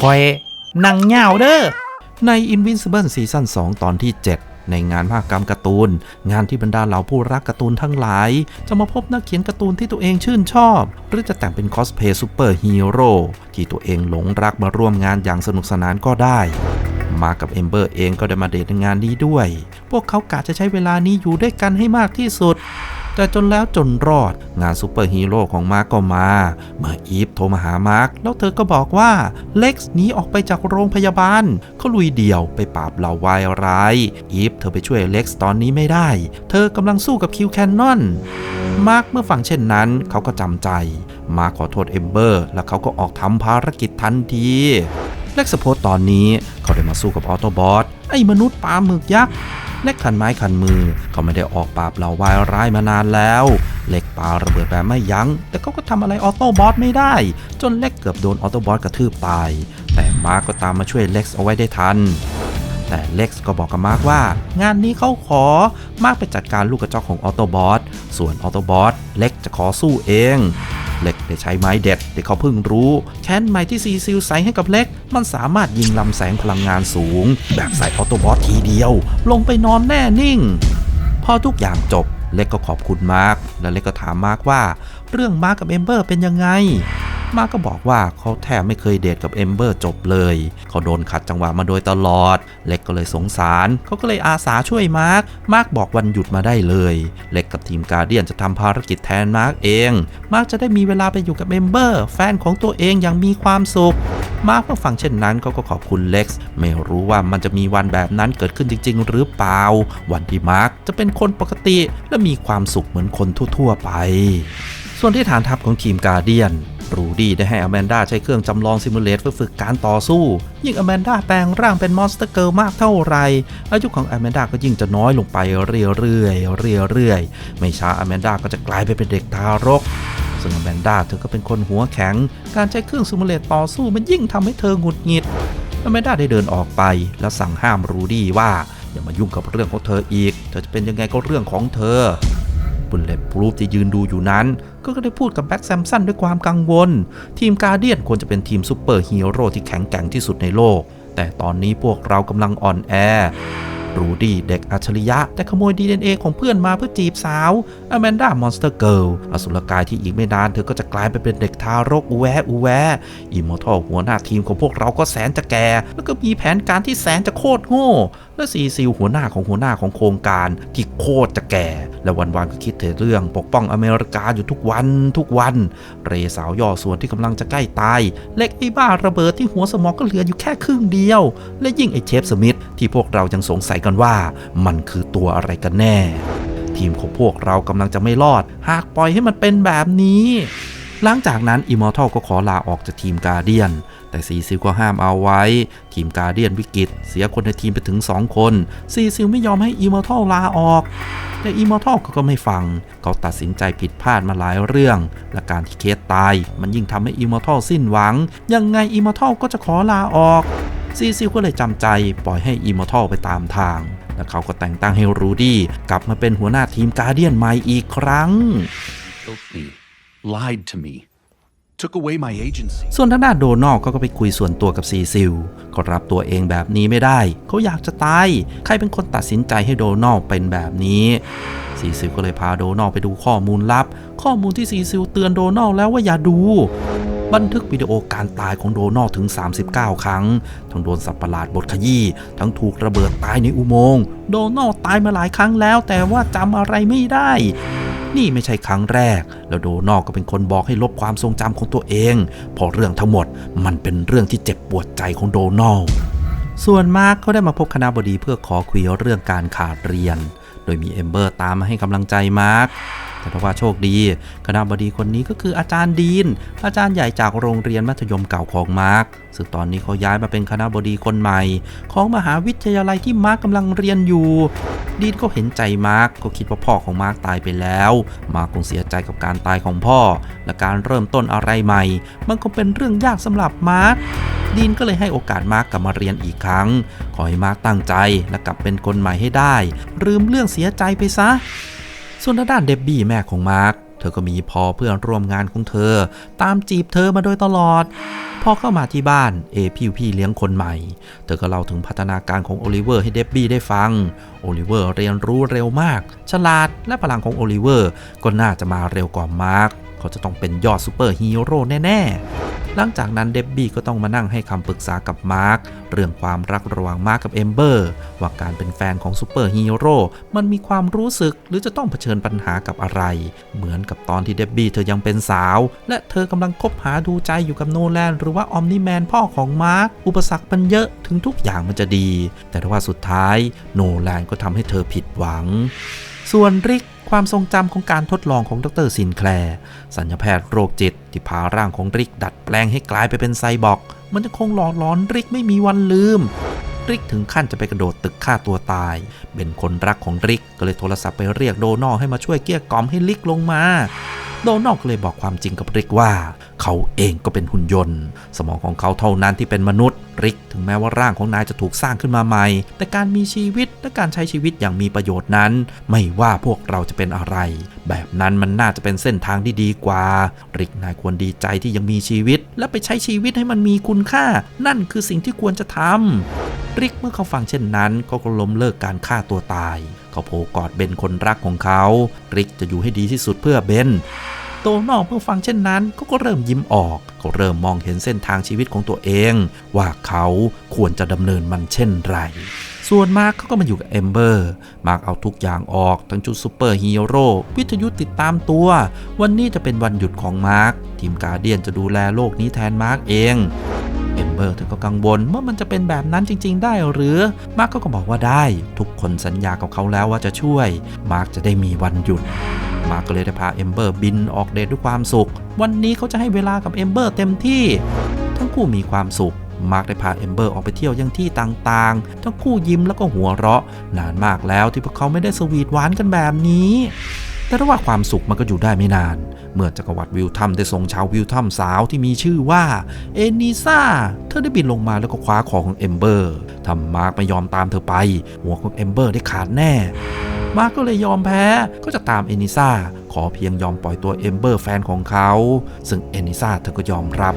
คอยนั่งเหงาเด้อใน Invincible ซีซั่น2ตอนที่ 7 ในงานมหกรรมการ์ตูน งานที่บรรดาเหล่าผู้รักการ์ตูนทั้งหลาย จะมาพบนักเขียนการ์ตูนที่ตัวเองชื่นชอบ หรือจะแต่งเป็นคอสเพย์ซูเปอร์ฮีโร่ที่ตัวเองหลงรักมาร่วมงานอย่างสนุกสนานก็ได้ มากับเอมเบอร์เองก็ได้มาเดทในงานนี้ด้วย พวกเขากะจะใช้เวลานี้อยู่ด้วยกันให้มากที่สุด แต่จนแล้วจนรอด งานซูเปอร์ฮีโร่ของมาร์กก็มา เมื่ออีฟโทรมาหามาร์กแล้วเธอก็บอกว่าเล็กซ์หนีออกไปจากโรงพยาบาลเขาลุยเดี่ยวไปปราบเหล่าวายร้ายอีฟเธอไปช่วยเล็กซ์ตอนนี้ไม่ได้ เธอกำลังสู้กับคิวแคนนอนมาร์กเมื่อฟังเช่นนั้นเขาก็จำใจ มาร์คขอโทษเอมเบอร์ แล้วเขาก็ออกทำภารกิจทันทีเล็กสโพสตอนนี้เขาได้มาสู้กับออโตบอสไอ้มนุษย์ปลาหมึกยักษ์ เล็กขันไม้ขันมือเขาไม่ได้ออกปราบเหล่าวายร้ายมานานแล้วเล็กปาระเบิดแบบไม่ยัง้ง แต่เขาก็ทำอะไรออโต้บอสไม่ได้ จนเล็กเกือบโดนออโต้บอสกระทืบตาย แต่มาร์กก็ตามมาช่วยเล็กเอาไว้ได้ทัน แต่เล็กก็บอกกับมาร์กว่า งานนี้เขาขอ มาร์กไปจัดการลูกกระจอกของออโตบอสส่วนออโตบอสเล็กจะขอสู้เอง เล็กได้ใช้ไม้เด็ดที่เขาเพิ่งรู้แค้นใหม่ที่ซีซิลใส่ให้กับเล็ก มันสามารถยิงลำแสงพลังงานสูง แบบใส่ออโตบอสทีเดียว ลงไปนอนแน่นิ่ง พอทุกอย่างจบเล็กก็ขอบคุณมาร์กและเล็กก็ถามมาร์คว่า เรื่องมาร์กกับเอมเบอร์เป็นยังไง มาก็บอกว่าเขาแทบไม่เคยเดทกับเอมเบอร์จบเลยเขาโดนขัดจังหวะมาโดยตลอด เล็กก็เลยสงสารเขาก็เลยอาสาช่วยมาร์คมาร์คบอกวันหยุดมาได้เลย เล็กกับทีมการเดียนจะทำภารกิจแทนมาร์คเอง มาร์คจะได้มีเวลาไปอยู่กับเอมเบอร์แฟนของตัวเองอย่างมีความสุข มาร์คเมื่อฟังเช่นนั้นเขาก็ขอบคุณเล็กซ์ไม่รู้ว่ามันจะมีวันแบบนั้นเกิดขึ้นจริง ๆ หรือเปล่า วันที่มาร์คจะเป็นคนปกติและมีความสุขเหมือนคนทั่ว ๆ ไป ส่วนที่ฐานทัพของทีมการเดียน รูดี้ได้ให้อแมนดาใช้เครื่องจำลองซิมูเลตเพื่อฝึกการต่อสู้ ยิ่งอแมนดาแปลงร่างเป็นมอนสเตอร์เกิร์ลมากเท่าไหร่อายุของอแมนดาก็ยิ่งจะน้อยลงไปเรื่อยๆเรื่อยๆไม่ช้าอแมนดาก็จะกลายไปเป็นเด็กทารกซึ่งอแมนดาเธอก็เป็นคนหัวแข็ง การใช้เครื่องซิมูเลตต่อสู้มันยิ่งทำให้เธอหงุดหงิดอแมนดาได้เดินออกไปแล้วสั่งห้ามรูดี้ว่าอย่ามายุ่งกับเรื่องของเธออีก เธอจะเป็นยังไงก็เรื่องของเธอ บุลเลตพรูฟที่ยืนดูอยู่นั้น ก็ได้พูดกับแบ็กแซมสันด้วยความกังวล ทีมการเดียนควรจะเป็นทีมซูเปอร์ฮีโร่ที่แข็งแกร่งที่สุดในโลก แต่ตอนนี้พวกเรากำลังอ่อนแอรูดี้เด็กอัจฉริยะ แต่ขโมย DNA ของเพื่อนมาเพื่อจีบสาวอแมนดามอนสเตอร์เกิลอสุรกายที่อีกไม่นาน เธอก็จะกลายไปเป็นเด็กทารกอูแวอูแวอิมมอร์ทัลหัวหน้าทีมของพวกเราก็แสนจะแก่ แล้วก็มีแผนการที่แสนจะโคตรโง่ และซีซิลหัวหน้าของหัวหน้าของโครงการที่โคตรจะแก่ และวันๆก็คิดแต่เรื่องปกป้องอเมริกาอยู่ทุกวันทุกวัน เรสาวย่อส่วนที่กำลังจะใกล้ตาย เล็กไอ้บ้าระเบิดที่หัวสมองก็เหลืออยู่แค่ครึ่งเดียว และยิ่งไอ้เชฟสมิธที่พวกเรายังสงสัยกันว่า มันคือตัวอะไรกันแน่ ทีมของพวกเรากำลังจะไม่รอด หากปล่อยให้มันเป็นแบบนี้หลังจากนั้นอิมมอร์ทัลก็ขอลาออกจากทีมการเดียน แต่ซีซิลก็ห้ามเอาไว้ ทีมการเดียนวิกฤต เสียคนในทีมไปถึง 2 คน ซีซิลไม่ยอมให้อิมมอร์ทัลลาออก แต่อิมมอร์ทัลก็ไม่ฟัง เขาตัดสินใจผิดพลาดมาหลายเรื่อง และการที่เคสตาย มันยิ่งทำให้อิมมอร์ทัลสิ้นหวัง ยังไงอิมมอร์ทัลก็จะขอลาออก ซีซิลก็เลยจำใจปล่อยให้อิมมอร์ทัลไปตามทางและเขาก็แต่งตั้งให้รูดี้กลับมาเป็นหัวหน้าทีมการเดียนใหม่อีกครั้ง Lied to me. ส่วนทางด้านโดนัลด์ก็ไปคุยส่วนตัวกับซีซิลเขารับตัวเองแบบนี้ไม่ได้ เขาอยากจะตาย ใครเป็นคนตัดสินใจให้โดนัลด์เป็นแบบนี้ ซีซิลก็เลยพาโดนัลด์ไปดูข้อมูลลับ ข้อมูลที่ซีซิลเตือนโดนัลด์แล้วว่าอย่าดู บันทึกวิดีโอการตายของโดนัลด์ถึง 39 ครั้ง ทั้งโดนสัตว์ประหลาดบดขยี้ ทั้งถูกระเบิดตายในอุโมงค์ โดนัลด์ตายมาหลายครั้งแล้วแต่ว่าจำอะไรไม่ได้ นี่ไม่ใช่ครั้งแรก แล้วโดนอกก็เป็นคนบอกให้ลบความทรงจำของตัวเองเพราะเรื่องทั้งหมดมันเป็นเรื่องที่เจ็บปวดใจของโดนอลส่วนมาร์กเขาได้มาพบคณะบดีเพื่อขอคุยเรื่องการขาดเรียน โดยมีเอมเบอร์ตามมาให้กำลังใจมาร์ก แต่ว่าโชคดี คณะบดีคนนี้ก็คืออาจารย์ดีน อาจารย์ใหญ่จากโรงเรียนมัธยมเก่าของมาร์คซึ่งตอนนี้เขาย้ายมาเป็นคณะบดีคนใหม่ ของมหาวิทยาลัยที่มาร์คกำลังเรียนอยู่ ดีนก็เห็นใจมาร์คก็คิดว่าพ่อของมาร์คตายไปแล้ว มาร์คคงเสียใจกับการตายของพ่อ และการเริ่มต้นอะไรใหม่ มันคงเป็นเรื่องยากสำหรับมาร์คดีนก็เลยให้โอกาสมาร์กกลับมาเรียนอีกครั้ง ขอให้มาร์กตั้งใจและกลับเป็นคนใหม่ให้ได้ ลืมเรื่องเสียใจไปซะ ส่วนด้านเดบบี้แม่ของมาร์กเธอก็มีพอเพื่อนร่วมงานของเธอ ตามจีบเธอมาโดยตลอด พอเข้ามาที่บ้านเอพี่พี่เลี้ยงคนใหม่ เธอก็เล่าถึงพัฒนาการของโอลิเวอร์ให้เดบบี้ได้ฟัง โอลิเวอร์เรียนรู้เร็วมาก ฉลาดและพลังของโอลิเวอร์ก็น่าจะมาเร็วกว่ามาร์ค เขาจะต้องเป็นยอดซูเปอร์ฮีโร่แน่ ๆ หลังจากนั้นเดบบี้ก็ต้องมานั่งให้คำปรึกษากับมาร์คเรื่องความรักระหว่างมาร์คกับเอมเบอร์ว่าการเป็นแฟนของซูเปอร์ฮีโร่มันมีความรู้สึกหรือจะต้องเผชิญปัญหากับอะไร เหมือนกับตอนที่เดบบี้เธอยังเป็นสาว และเธอกำลังคบหาดูใจอยู่กับโนแลนหรือว่าออมนิแมนพ่อของมาร์คอุปสรรคมันเยอะถึงทุกอย่างมันจะดี แต่ว่าสุดท้ายโนแลนก็ทำให้เธอผิดหวัง ส่วนริกความทรงจำของการทดลองของดรซินแคลร์สัญญาแพทย์โรคจิต ที่พาร่างของริกดัดแปลงให้กลายไปเป็นไซบอร์กมันจะคงหลอกหลอนริกไม่มีวันลืม ริกถึงขั้นจะไปกระโดดตึกฆ่าตัวตาย เป็นคนรักของริกก็เลยโทรศัพท์ไปเรียกโดนอให้มาช่วยเกลี้ยกล่อมให้ริกลงมา โดนัลก็เลยบอกความจริงกับริกว่า เขาเองก็เป็นหุ่นยนต์ สมองของเขาเท่านั้นที่เป็นมนุษย์ ริกถึงแม้ว่าร่างของนายจะถูกสร้างขึ้นมาใหม่ แต่การมีชีวิตและการใช้ชีวิตอย่างมีประโยชน์นั้น ไม่ว่าพวกเราจะเป็นอะไร แบบนั้นมันน่าจะเป็นเส้นทางที่ดีกว่า ริกนายควรดีใจที่ยังมีชีวิต และไปใช้ชีวิตให้มันมีคุณค่า นั่นคือสิ่งที่ควรจะทำริกเมื่อเขาฟังเช่นนั้นก็ก็ล้มเลิกการฆ่าตัวตาย เขาโผกอดเบนคนรักของเขาริกจะอยู่ให้ดีที่สุดเพื่อเบนโตนอกเมื่อฟังเช่นนั้นก็ก็เริ่มยิ้มออกเขาเริ่มมองเห็นเส้นทางชีวิตของตัวเอง ว่าเขาควรจะดำเนินมันเช่นไร ส่วนมาร์คเขาก็มาอยู่กับเอมเบอร์มาร์คเอาทุกอย่างออกทั้งชุดซูเปอร์ฮีโร่วิทยุติดตามตัว วันนี้จะเป็นวันหยุดของมาร์คทีมการเดียนจะดูแลโลกนี้แทนมาร์คเอง เอมเบอร์เธอก็กังวลว่ามันจะเป็นแบบนั้นจริง ๆ ได้หรือ มาร์คก็บอกว่าได้ ทุกคนสัญญากับเขาแล้วว่าจะช่วย มาร์คจะได้มีวันหยุด มาร์ก็เลยได้พาเอมเบอร์บินออกเดทด้วยความสุข วันนี้เขาจะให้เวลากับเอมเบอร์เต็มที่ ทั้งคู่มีความสุขมาร์คได้พาเอมเบอร์ออกไปเที่ยวยังที่ต่างๆ ทั้งคู่ยิ้มแล้วก็หัวเราะ นานมากแล้วที่พวกเขาไม่ได้สวีทหวานกันแบบนี้ แต่ระหว่างความสุขมันก็อยู่ได้ไม่นาน เมื่อจักรวรรดิวิลทัมได้ส่งชาววิลทัมสาวที่มีชื่อว่าเอนิซาเธอได้บินลงมาแล้วก็คว้าของของเอมเบอร์ทำมาร์คไม่ยอมตามเธอไป หัวของเอมเบอร์ได้ขาดแน่ มาร์คก็เลยยอมแพ้ก็จะตามเอนิซาขอเพียงยอมปล่อยตัวเอมเบอร์แฟนของเขา ซึ่งเอนิซาเธอก็ยอมรับ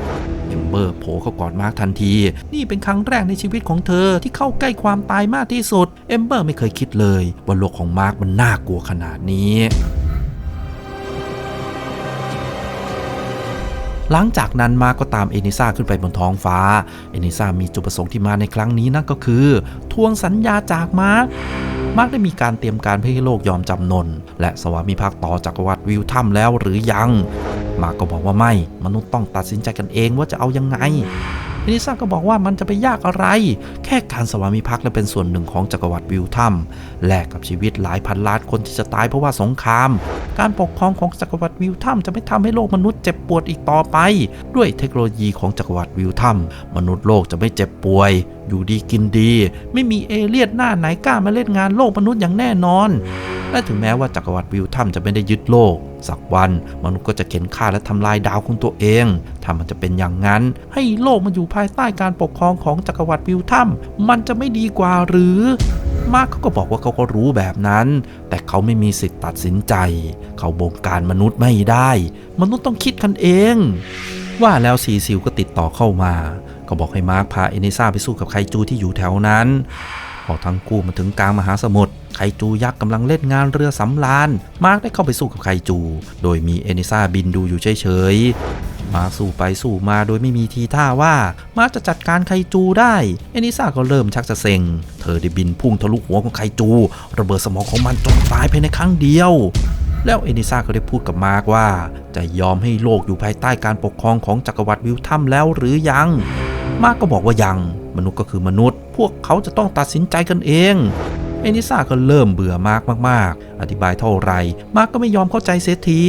เอมเบอร์โผล่เข้ากอดมาร์คทันที นี่เป็นครั้งแรกในชีวิตของเธอที่เข้าใกล้ความตายมากที่สุด เอมเบอร์ไม่เคยคิดเลยว่าโลกของมาร์คมันน่ากลัวขนาดนี้ หลังจากนั้นมาก็ตามเอนิซาขึ้นไปบนท้องฟ้า เอนิซามีจุดประสงค์ที่มาในครั้งนี้นั่นก็คือทวงสัญญาจากมาร์คมาร์คได้มีการเตรียมการเพื่อให้โลกยอมจำนน และสวามิภักดิ์ต่อจักรวรรดิวิลทัมแล้วหรือยัง มาร์คก็บอกว่าไม่ มนุษย์ต้องตัดสินใจกันเองว่าจะเอายังไง เอลิซาก็บอกว่ามันจะไปยากอะไร แค่การสวามิภักดิ์และเป็นส่วนหนึ่งของจักรวรรดิวิลทัมแลกกับชีวิตหลายพันล้านคนที่จะตายเพราะว่าสงคราม การปกครองของจักรวรรดิวิลทัมจะไม่ทำให้โลกมนุษย์เจ็บปวดอีกต่อไป ด้วยเทคโนโลยีของจักรวรรดิวิลทัมมนุษย์โลกจะไม่เจ็บป่วย อยู่ดีกินดี ไม่มีเอเลี่ยนหน้าไหนกล้ามาเล่นงานโลกมนุษย์อย่างแน่นอน และถึงแม้ว่าจักรวรรดิวิลทัมจะไม่ได้ยึดโลก สักวันมนุษย์ก็จะเข็นฆ่าและทำลายดาวของตัวเอง ถ้ามันจะเป็นอย่างนั้น ให้โลกมันอยู่ภายใต้การปกครองของจักรวรรดิวิลทัมมันจะไม่ดีกว่าหรือมาร์คเขาก็บอกว่าเขาก็รู้แบบนั้น แต่เขาไม่มีสิทธิ์ตัดสินใจ เขาบงการมนุษย์ไม่ได้ มนุษย์ต้องคิดกันเอง ว่าแล้วซีซิลก็ติดต่อเข้ามา ก็บอกให้มาร์คพาเอเนิซาไปสู้กับไคจูที่อยู่แถวนั้น พอทั้งคู่มาถึงกลางมหาสมุทร ไคจูยักษ์กำลังเล่นงานเรือสำราญมาร์คได้เข้าไปสู้กับไคจู โดยมีเอนิซาบินดูอยู่เฉยๆ มาสู้ไปสู้มาโดยไม่มีทีท่าว่า มาร์คจะจัดการไคจูได้ เอนิซาก็เริ่มชักจะเซ็ง เธอได้บินพุ่งทะลุหัวของไคจู ระเบิดสมองของมันจนตายภายในครั้งเดียวแล้วเอนิซาก็ได้พูดกับมาร์กว่า จะยอมให้โลกอยู่ภายใต้การปกครองของจักรวรรดิวิลทัมแล้วหรือยัง มาร์กก็บอกว่ายัง มนุษย์ก็คือมนุษย์ พวกเขาจะต้องตัดสินใจกันเอง เอนิซาก็เริ่มเบื่อมากมากๆ อธิบายเท่าไรมาร์กก็ไม่ยอมเข้าใจเสียที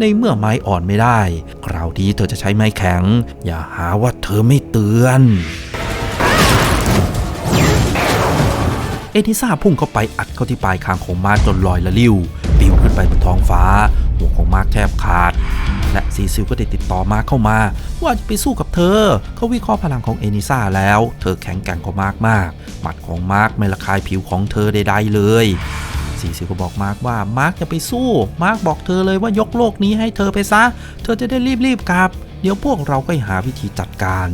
ในเมื่อไม้อ่อนไม่ได้ คราวนี้เธอจะใช้ไม้แข็ง อย่าหาว่าเธอไม่เตือน เอนิซาพุ่งเข้าไปอัดเข้าที่ปลายคางของมาร์กจนลอยละลิ้ว ปิวขึ้นไปบนท้องฟ้าหัวของมาร์กแทบขาด และซีซิลก็ได้ติดต่อมาร์คเข้ามา ว่าจะไปสู้กับเธอ เขาวิเคราะห์พลังของเอนิซาแล้ว เธอแข็งแกร่งกว่ามากมากหมัดของมาร์กไม่ระคายผิวของเธอใดๆเลยซีซิลก็บอกมาร์กว่ามาร์กอย่าไปสู้ มาร์กบอกเธอเลยว่ายกโลกนี้ให้เธอไปซะ เธอจะได้รีบๆกลับ เดี๋ยวพวกเราก็หาวิธีจัดการ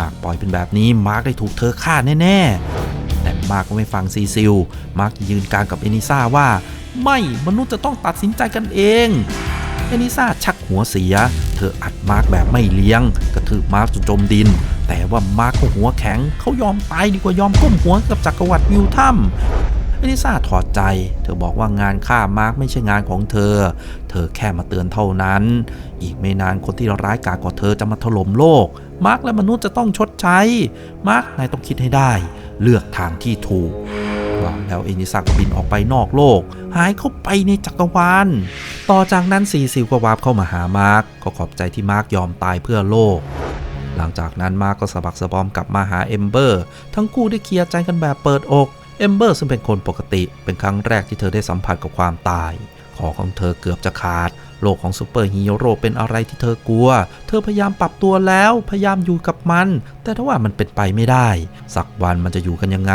หากปล่อยเป็นแบบนี้มาร์กได้ถูกเธอฆ่าแน่ๆ แต่มาร์กก็ไม่ฟังซีซิล มาร์กยืนกลางกับเอนิซาว่า ไม่มนุษย์จะต้องตัดสินใจกันเอง อนิซาชักหัวเสีย เธออัดมาร์กแบบไม่เลี้ยง กระทืบมาร์กจนจมดิน แต่ว่ามาร์กก็หัวแข็ง เขายอมตายดีกว่ายอมก้มหัวกับจักรวรรดิวิวถ้ำเอนิซาถอดใจ เธอบอกว่างานฆ่ามาร์กไม่ใช่งานของเธอ เธอแค่มาเตือนเท่านั้น อีกไม่นานคนที่ร้ายกาจกว่าเธอจะมาถล่มโลก มาร์กและมนุษย์จะต้องชดใช้ มาร์กนายต้องคิดให้ได้ เลือกทางที่ถูก แล้วเอนิซาก็บินออกไปนอกโลก หายเข้าไปในจักรวาล ต่อจากนั้นซีซิลก็วาร์ปเข้ามาหามาร์กก็ขอบใจที่มาร์กยอมตายเพื่อโลก หลังจากนั้นมาร์กก็สะบักสะบอมกลับมาหาเอมเบอร์ ทั้งคู่ได้เคลียร์ใจกันแบบเปิดอก เอมเบอร์ซึ่งเป็นคนปกติ เป็นครั้งแรกที่เธอได้สัมผัสกับความตาย คอของเธอเกือบจะขาด โลกของซูเปอร์ฮีโร่เป็นอะไรที่เธอกลัว เธอพยายามปรับตัวแล้ว พยายามอยู่กับมัน แต่ถ้าว่ามันเป็นไปไม่ได้ สักวันมันจะอยู่กันยังไง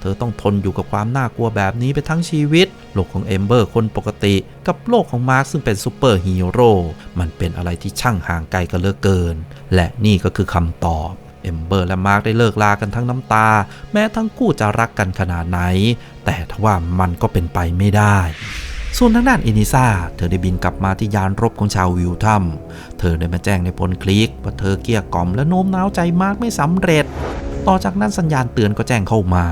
เธอต้องทนอยู่กับความน่ากลัวแบบนี้ไปทั้งชีวิต โลกของเอมเบอร์คนปกติ กับโลกของมาร์คซึ่งเป็นซูเปอร์ฮีโร่ มันเป็นอะไรที่ช่างห่างไกลกันเหลือเกิน และนี่ก็คือคำตอบเอมเบอร์และมาร์คได้เลิกลากันทั้งน้ำตา แม้ทั้งคู่จะรักกันขนาดไหน แต่ทว่ามันก็เป็นไปไม่ได้ ส่วนทางด้านเอนิซาเธอได้บินกลับมาที่ยานรบของชาววิวทัมเธอได้มาแจ้งในพลคลิกว่าเธอเกลี้ยกล่อมและโน้มน้าวใจมาร์คไม่สำเร็จ ต่อจากนั้นสัญญาณเตือนก็แจ้งเข้ามา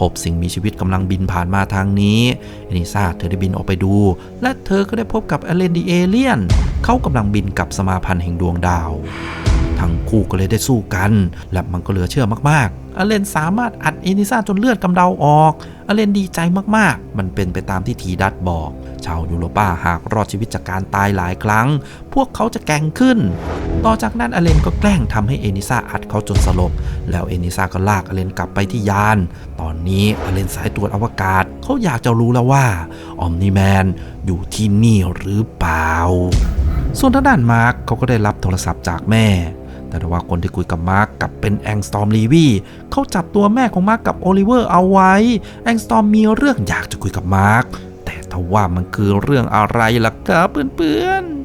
พบสิ่งมีชีวิตกำลังบินผ่านมาทางนี้ เอนิซาเธอได้บินออกไปดู และเธอก็ได้พบกับเอเลนดีเอเลียน เขากำลังบินกับสมาพันธ์แห่งดวงดาว ทั้งคู่ก็เลยได้สู้กัน และมันก็เหลือเชื่อมากๆ อเลนสามารถอัดเอนิซ่าจนเลือดกำเดาออก อเลนดีใจมากๆ มันเป็นไปตามที่ทีดัตบอก ชาวยูโรป้าหากรอดชีวิตจากการตายหลายครั้ง พวกเขาจะแกร่งขึ้น ต่อจากนั้นอเลนก็แกล้งทำให้เอนิซ่าอัดเขาจนสลบ แล้วเอนิซ่าก็ลากอเลนกลับไปที่ยาน ตอนนี้อเลนสายตรวจอวกาศเขาอยากจะรู้แล้วว่าออมนิแมนอยู่ที่นี่หรือเปล่าส่วนทางด้านมาร์คเขาก็ได้รับโทรศัพท์จากแม่ แต่ว่าคนที่คุยกับมาร์กกับเป็นแองสตอมลีวีเขาจับตัวแม่ของมาร์กกับโอลิเวอร์เอาไว้ แองสตอมมีเรื่องอยากจะคุยกับมาร์กแต่ทว่ามันคือเรื่องอะไรล่ะครับเพื่อนๆ